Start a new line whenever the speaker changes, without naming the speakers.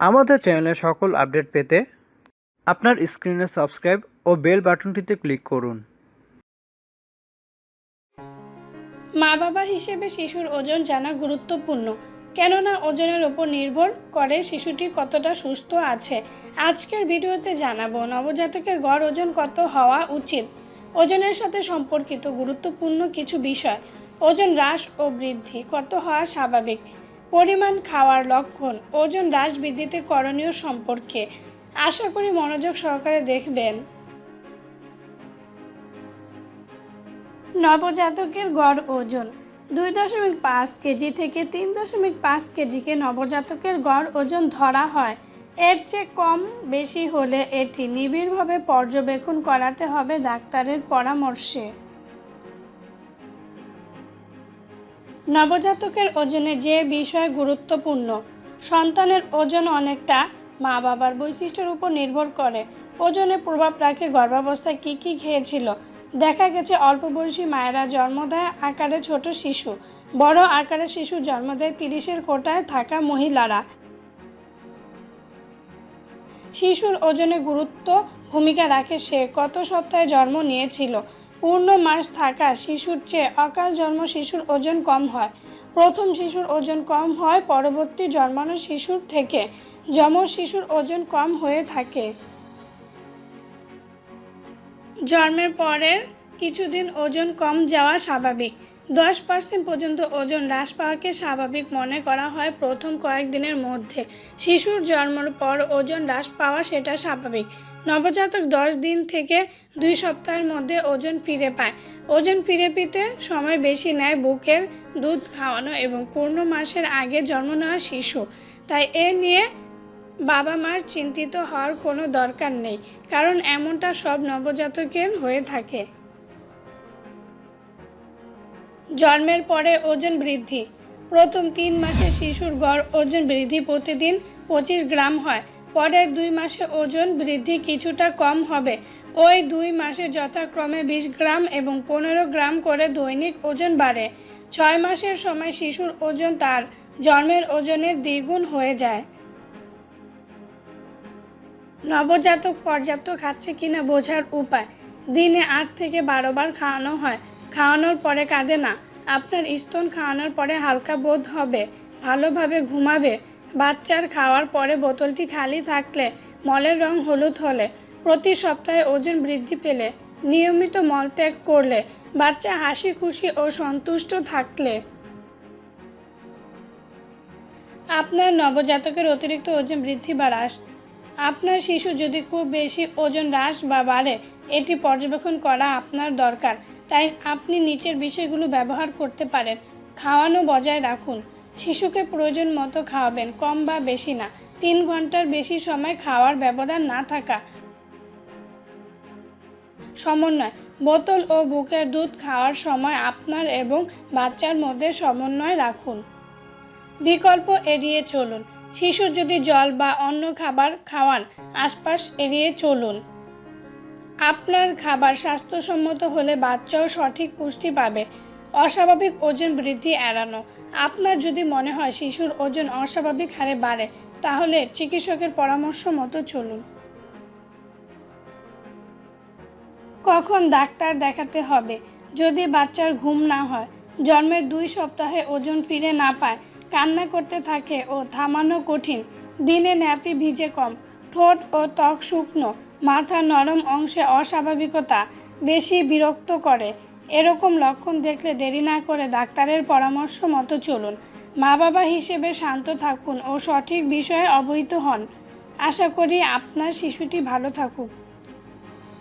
আমাদের চ্যানেলের সকল আপডেট পেতে আপনার স্ক্রিনে সাবস্ক্রাইব ও বেল বাটনটিতে ক্লিক করুন।
মা বাবা হিসেবে শিশুর ওজন জানা গুরুত্বপূর্ণ। কেননা ওজনের ওপর নির্ভর করে শিশুটি কতটা সুস্থ আছে। আজকের ভিডিওতে জানাব, নবজাতকের গড় ওজন কত হওয়া উচিত? ওজনের সাথে সম্পর্কিত গুরুত্বপূর্ণ কিছু বিষয়। ওজন হ্রাস ও বৃদ্ধি কত হওয়া স্বাভাবিক? পরিমাণ খাওয়ার লক্ষণ, ওজন হ্রাস বৃদ্ধিতে করণীয় সম্পর্কে। আশা করি মনোযোগ সহকারে দেখবেন। নবজাতকের গড় ওজন, দুই দশমিক পাঁচ কেজি থেকে তিন দশমিক পাঁচ কেজিকে নবজাতকের গড় ওজন ধরা হয়। এর চেয়ে কম বেশি হলে এটি নিবিড়ভাবে পর্যবেক্ষণ করাতে হবে ডাক্তারের পরামর্শে। নবজাতকের ওজনে যে বিষয় গুরুত্বপূর্ণ, সন্তানের ওজন অনেকটা মা বাবার বৈশিষ্ট্যের উপর নির্ভর করে। ওজনে প্রভাব রাখে গর্ভাবস্থায় কী কী খেয়েছিল। দেখা গেছে অল্প বয়সী মায়েরা জন্ম দেয় আকারে ছোট শিশু, বড় আকারে শিশু জন্ম দেয় তিরিশের কোটায় থাকা মহিলারা। শিশুর ওজনে গুরুত্ব, ভূমিকা রাখে সে, কত সপ্তাহে জন্ম নিয়েছিল পূর্ণ মাস থাকা শিশুর চেয়ে অকাল জন্ম শিশুর ওজন কম হয়। প্রথম শিশুর ওজন কম হয়, পরবর্তী জন্মানো শিশুর থেকে যম শিশুর ওজন কম হয়ে থাকে। জন্মের পরের কিছুদিন ওজন কম যাওয়া স্বাভাবিক। দশ পার্সেন্ট পর্যন্ত ওজন হ্রাস পাওয়াকে স্বাভাবিক মনে করা হয় প্রথম কয়েকদিনের মধ্যে। শিশুর জন্মের পর ওজন হ্রাস পাওয়া সেটা স্বাভাবিক। নবজাতক দশ দিন থেকে দুই সপ্তাহের মধ্যে ওজন ফিরে পায়। ওজন ফিরে পেতে সময় বেশি নেয় বুকের দুধ খাওয়ানো এবং পূর্ণ মাসের আগে জন্ম নেওয়া শিশু। তাই এ নিয়ে বাবা মার চিন্তিত হওয়ার কোনো দরকার নেই, কারণ এমনটা সব নবজাতকের হয়ে থাকে। জন্মের পরে ওজন বৃদ্ধি। প্রথম তিন মাসে শিশুর গড় ওজন বৃদ্ধি প্রতিদিন পঁচিশ গ্রাম হয়। পরের দুই মাসে ওজন বৃদ্ধি কিছুটা কম হবে। ওই দুই মাসে যথাক্রমে বিশ গ্রাম এবং পনেরো গ্রাম করে দৈনিক ওজন বাড়ে। ছয় মাসের সময় শিশুর ওজন তার জন্মের ওজনের দ্বিগুণ হয়ে যায়। নবজাতক পর্যাপ্ত খাচ্ছে কিনা বোঝার উপায়। দিনে আট থেকে বারো বার খাওয়ানো হয়। খাওয়ানোর পরে কাঁদে না। আপনার স্তন খাওয়ানোর পরে হালকা বোধ হবে, ভালোভাবে ঘুমাবে। বাচ্চার খাওয়ার পরে বোতলটি খালি থাকলে মলের রং হলুদ হলে প্রতি সপ্তাহে ওজন বৃদ্ধি পেলে। নিয়মিত মলত্যাগ করলে বাচ্চা হাসি, খুশি ও সন্তুষ্ট থাকলে। আপনার নবজাতকের অতিরিক্ত ওজন বৃদ্ধি বা হ্রাস আপনার শিশু যদি খুব বেশি ওজন হ্রাস বা বাড়ে, এটি পর্যবেক্ষণ করা আপনার দরকার। তাই আপনি নিচের বিষয়গুলো ব্যবহার করতে পারেন। খাওয়ানো বজায় রাখুন। শিশুকে প্রয়োজন মতো খাওয়াবেন, কম বা বেশি না। তিন ঘণ্টার বেশি সময় খাওয়ার ব্যবধান না থাকা সমন্বয়। বোতল ও বুকের দুধ খাওয়ার সময় আপনার এবং বাচ্চার মধ্যে সমন্বয় রাখুন। বিকল্প এড়িয়ে চলুন। শিশু যদি জল বা অন্য খাবার খাওয়ান, আশপাশ এড়িয়ে চলুন। আপনার খাবার স্বাস্থ্যসম্মত হলে বাচ্চাও সঠিক পুষ্টি পাবে। অস্বাভাবিক ওজন বৃদ্ধি এড়ানো। আপনার যদি মনে হয় শিশুর ওজন অস্বাভাবিক হারে বাড়ে, তাহলে চিকিৎসকের পরামর্শ মতো চলুন। কখন ডাক্তার দেখাতে হবে? যদি বাচ্চার ঘুম না হয় জন্মের দুই সপ্তাহে ওজন ফিরে না পায়, কান্না করতে থাকে ও থামানো কঠিন, দিনে ন্যাপি ভিজে কম, ঠোঁট ও ত্বক শুকনো, মাথা নরম অংশে অস্বাভাবিকতা বেশি বিরক্ত করে। এরকম লক্ষণ দেখলে দেরি না করে ডাক্তারের পরামর্শ মতো চলুন মা বাবা হিসেবে শান্ত থাকুন ও সঠিক বিষয়ে অবহিত হন। আশা করি আপনার শিশুটি ভালো থাকুক।